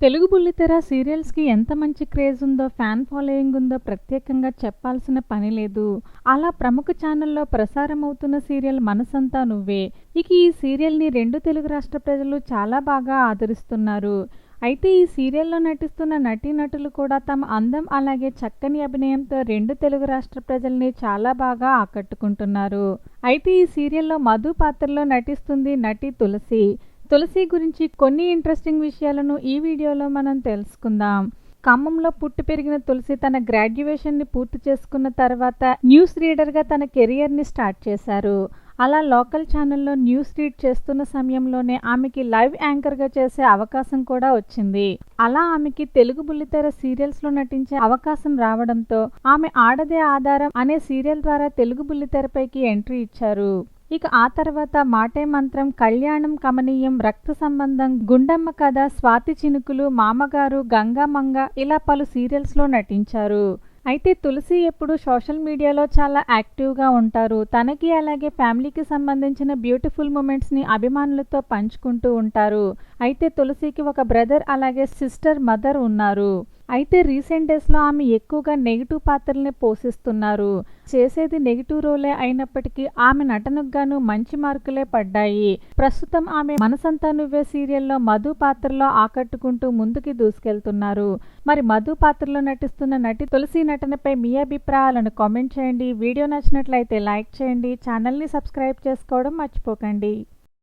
తెలుగు బుల్లితెర సీరియల్స్కి ఎంత మంచి క్రేజ్ ఉందో ఫ్యాన్ ఫాలోయింగ్ ఉందో ప్రత్యేకంగా చెప్పాల్సిన పని లేదు. అలా ప్రముఖ ఛానల్లో ప్రసారం అవుతున్న సీరియల్ మనసంతా నువ్వే. ఇక ఈ సీరియల్ని రెండు తెలుగు రాష్ట్ర ప్రజలు చాలా బాగా ఆదరిస్తున్నారు. అయితే ఈ సీరియల్లో నటిస్తున్న నటీనటులు కూడా తమ అందం అలాగే చక్కని అభినయంతో రెండు తెలుగు రాష్ట్ర ప్రజల్ని చాలా బాగా ఆకట్టుకుంటున్నారు. అయితే ఈ సీరియల్లో మధు పాత్రలో నటిస్తుంది నటి తులసి. తులసి గురించి కొన్ని ఇంట్రెస్టింగ్ విషయాలను ఈ వీడియోలో మనం తెలుసుకుందాం. ఖమ్మంలో పుట్టి పెరిగిన తులసి తన గ్రాడ్యుయేషన్ని పూర్తి చేసుకున్న తర్వాత న్యూస్ రీడర్గా తన కెరియర్ని స్టార్ట్ చేశారు. అలా లోకల్ ఛానల్లో న్యూస్ రీడ్ చేస్తున్న సమయంలోనే ఆమెకి లైవ్ యాంకర్గా చేసే అవకాశం కూడా వచ్చింది. అలా ఆమెకి తెలుగు బుల్లితెర సీరియల్స్లో నటించే అవకాశం రావడంతో ఆమె ఆడదే ఆధారం అనే సీరియల్ ద్వారా తెలుగు బుల్లితెరపైకి ఎంట్రీ ఇచ్చారు. ఇక ఆ తర్వాత మాటే మంత్రం కళ్యాణం కమనీయం రక్త సంబంధం గుండమ్మ కథ స్వాతి చినుకులు మామగారు గంగామంగ ఇలా పలు సీరియల్స్లో నటించారు. అయితే తులసి ఎప్పుడు సోషల్ మీడియాలో చాలా యాక్టివ్గా ఉంటారు. తనకి అలాగే ఫ్యామిలీకి సంబంధించిన బ్యూటిఫుల్ మూమెంట్స్ని అభిమానులతో పంచుకుంటూ ఉంటారు. అయితే తులసికి ఒక బ్రదర్ అలాగే సిస్టర్ మదర్ ఉన్నారు. అయితే రీసెంట్ డేస్లో ఆమె ఎక్కువగా నెగిటివ్ పాత్రల్ని పోషిస్తున్నారు. చేసేది నెగిటివ్ రోలే అయినప్పటికీ ఆమె నటనకు గాను మంచి మార్కులే పడ్డాయి. ప్రస్తుతం ఆమె మనసంతా నువ్వే సీరియల్లో మధు పాత్రలో ఆకట్టుకుంటూ ముందుకి దూసుకెళ్తున్నారు. మరి మధు పాత్రలో నటిస్తున్న నటి తులసి నటనపై మీ అభిప్రాయాలను కామెంట్ చేయండి. వీడియో నచ్చినట్లయితే లైక్ చేయండి. ఛానల్ని సబ్స్క్రైబ్ చేసుకోవడం మర్చిపోకండి.